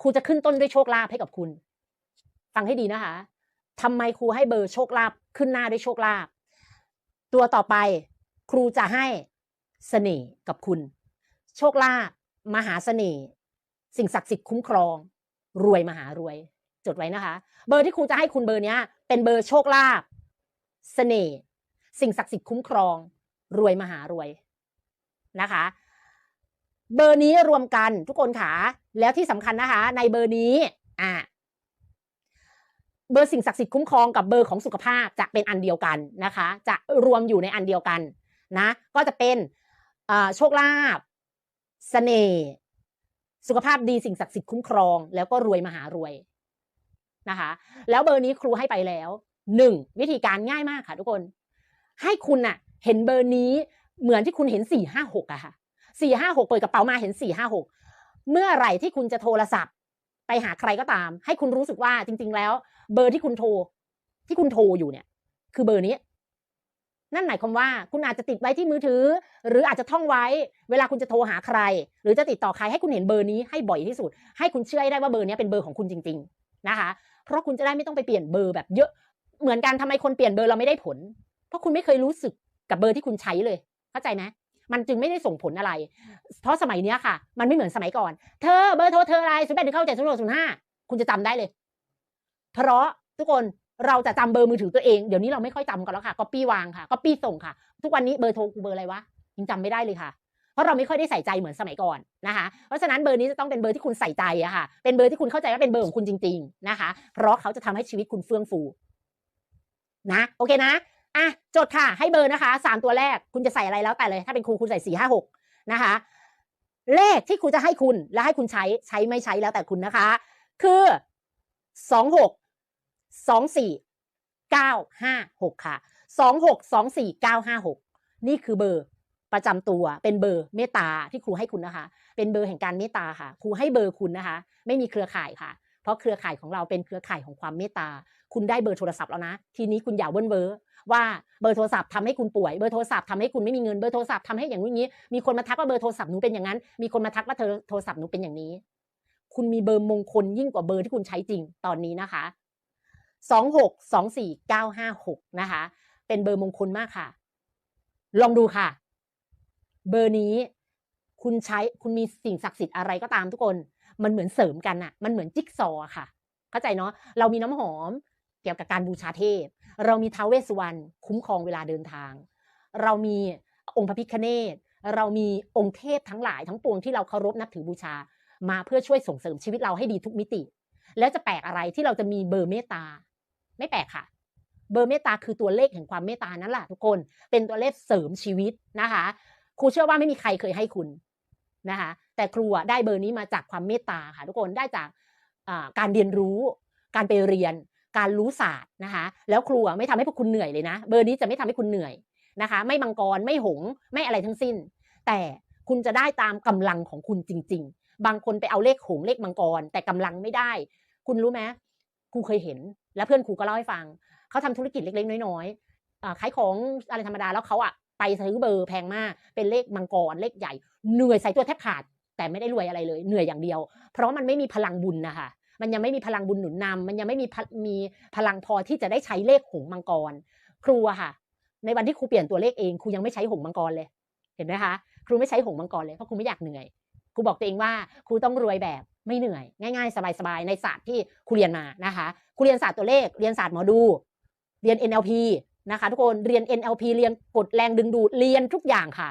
ครูจะขึ้นต้นด้วยโชคลาภให้กับคุณ ฟังให้ดีนะคะทำไมครูให้เบอร์โชคลาภขึ้นหน้าด้วยโชคลาภตัวต่อไปครูจะให้เสน่ห์กับคุณ โชคลาภมหาเสน่ห์สิ่งศักดิ์สิทธิ์คุ้มครอง รวยมหารวย จดไว้นะคะ เบอร์ที่ครูจะให้คุณเบอร์นี้เป็นเบอร์โชคลาภเสน่ห์สิ่งศักดิ์สิทธิ์คุ้มครอง รวยมหารวยนะคะ เบอร์นี้รวมกันทุกคนค่ะ แล้วที่สำคัญนะคะ ในเบอร์นี้อะเบอร์สิ่งศักดิ์สิทธิ์คุ้มครองกับเบอร์ของสุขภาพจะเป็นอันเดียวกันนะคะ จะรวมอยู่ในอันเดียวกันนะ ก็จะเป็นโชคลาภเสน่ห์สุขภาพดีสิ่งศักดิ์สิทธิ์คุ้มครอง แล้วก็รวยมหารวยนะคะ แล้วเบอร์นี้ครูให้ไปแล้วหนึ่งวิธีการง่ายมากค่ะทุกคน ให้คุณน่ะ เห็นเบอร์นี้เหมือนที่คุณเห็นสี่ห้าหกอะค่ะ สี่ห้าหกเปิดกระเป๋ามาเห็นสี่ห้าหกเมื่อไหร่ที่คุณจะโทรศัพท์ ไปหาใครก็ตาม ให้คุณรู้สึกว่าจริง ๆ แล้ว เบอร์ที่คุณโทร ที่คุณโทรอยู่เนี่ย คือเบอร์นี้ นั่นหมายความว่าคุณอาจจะติดไว้ที่มือถือ หรืออาจจะท่องไว้ เวลาคุณจะโทรหาใคร หรือจะติดต่อใครให้คุณเห็นเบอร์นี้ให้บ่อยที่สุด ให้คุณเชื่อได้ว่าเบอร์นี้เป็นเบอร์ของคุณจริง ๆนะคะ เพราะคุณจะได้ไม่ต้องไปเปลี่ยนเบอร์แบบเยอะเหมือนกันทำไมคนเปลี่ยนเบอร์เราไม่ได้ผล เพราะคุณไม่เคยรู้สึกกับเบอร์ที่คุณใช้เลย เข้าใจไหม มันจึงไม่ได้ส่งผลอะไร เพราะสมัยเนี้ยค่ะ มันไม่เหมือนสมัยก่อน เธอเบอร์โทรเธออะไรศูนย์แปดหนึ่งเก้าเจ็ดศูนย์หกศูนย์ห้าคุณจะจำได้เลย เพราะทุกคนเราจะจำเบอร์มือถือตัวเองเดี๋ยวนี้เราไม่ค่อยจำกันแล้วค่ะก็ปี้วางค่ะก็ปี้ส่งค่ะ ทุกวันนี้เบอร์โทรกูเบอร์อะไรวะยังจำไม่ได้เลยค่ะเพราะเราไม่ค่อยได้ใส่ใจเหมือนสมัยก่อนนะคะ เพราะฉะนั้นเบอร์นี้จะต้องเป็นเบอร์ที่คุณใส่ใจอะค่ะ เป็นเบอร์ที่คุณเข้าใจว่าเป็นเบอร์ของคุณจริง ๆ นะคะ เพราะเขาจะทำให้ชีวิตคุณเฟื่องฟู นะ โอเคนะ อะจดค่ะ ให้เบอร์นะคะสามตัวแรกคุณจะใส่อะไรแล้วแต่เลย ถ้าเป็นครูคุณใส่สี่ห้าหกนะคะ เลขที่ครูจะให้คุณและให้คุณใช้ใช้ไม่ใช้แล้วแต่คุณนะคะ คือสองหกสองสี่เก้าห้าหกค่ะสองหกสองสี่เก้าห้าหกนี่คือเบอร์ประจำตัวเป็นเบอร์เมตตาที่ครูให้คุณนะคะ เป็นเบอร์แห่งการเมตตาค่ะ ครูให้เบอร์คุณนะคะ ไม่มีเครือข่ายค่ะ เพราะเครือข่ายของเราเป็นเครือข่ายของความเมตตา คุณได้เบอร์โทรศัพท์แล้วนะ ทีนี้คุณอย่าเวิ้นเวอร์ ว่าเบอร์โทรศัพท์ทำให้คุณป่วยเบอร์โทรศัพท์ทำให้คุณไม่มีเงินเบอร์โทรศัพท์ทำให้อย่างนี้มีคนมาทักว่าเบอร์โทรศัพท์หนูเป็นอย่างนั้น มีคนมาทักว่าเธอโทรศัพท์หนูเป็นอย่างนี้ คุณมีเบอร์มงคลยิ่งกว่าเบอร์ที่คุณใช้จริงตอนนี้นะคะสองหกสองสี่เก้าห้าหกนะคะ เป็นเบอร์มงคลมากค่ะ ลองดูค่ะ เบอร์นี้คุณใช้คุณมีสิ่งศักดิ์สิทธิ์อะไรก็ตามทุกคน มันเหมือนเสริมกันอะมันเหมือนจิ๊กซอว์ค่ะ เข้าใจเนาะเรามีน้ำหอม กี่ยวกับการบูชาเทพ เรามีท้าวเวสสุวรรณคุ้มครองเวลาเดินทาง เรามีองค์พระพิฆเนศเรามีองค์เทพทั้งหลายทั้งปวงที่เราเคารพนับถือบูชา มาเพื่อช่วยส่งเสริมชีวิตเราให้ดีทุกมิติ แล้วจะแปลกอะไรที่เราจะมีเบอร์เมตตา ไม่แปลกค่ะ เบอร์เมตตาคือตัวเลขแห่งความเมตตานั่นแหละทุกคนเป็นตัวเลขเสริมชีวิตนะคะครูเชื่อว่าไม่มีใครเคยให้คุณนะคะแต่ครูได้เบอร์นี้มาจากความเมตตาค่ะทุกคนได้จากการเรียนรู้ การไปเรียน การรู้ศาสตร์นะคะ แล้วครูอะไม่ทำให้พวกคุณเหนื่อยเลยนะ เบอร์นี้จะไม่ทำให้คุณเหนื่อยนะคะ ไม่มังกรไม่หง ไม่อะไรทั้งสิ้น แต่คุณจะได้ตามกำลังของคุณจริง ๆ บางคนไปเอาเลขหงเลขมังกร แต่กำลังไม่ได้ คุณรู้ไหมครูเคยเห็น และเพื่อนครูก็เล่าให้ฟัง เขาทำธุรกิจเล็กๆ น้อยๆขายของอะไรธรรมดาแล้วเขาอะไปซื้อเบอร์แพงมาก เป็นเลขมังกรเลขใหญ่เหนื่อยใส่ตัวแทบขาด แต่ไม่ได้รวยอะไรเลย เหนื่อยอย่างเดียว เพราะมันไม่มีพลังบุญนะคะ มันยังไม่มีพลังบุญหนุนนำมันยังไม่มีพะมีพลังพอที่จะได้ใช้เลขหงมังกร ครูอะค่ะ ในวันที่ครูเปลี่ยนตัวเลขเองครูยังไม่ใช้หงมังกรเลย เห็นไหมคะครูไม่ใช้หงมังกรเลยเพราะครูไม่อยากเหนื่อยครูบอกตัวเองว่าครูต้องรวยแบบไม่เหนื่อย ง่ายๆ สบายๆในศาสตร์ที่ครูเรียนมานะคะครูเรียนศาสตร์ตัวเลขเรียนศาสตร์หมอดู เรียน NLP นะคะทุกคนเรียน NLP เรียนกฎแรงดึงดูดเรียนทุกอย่างค่ะ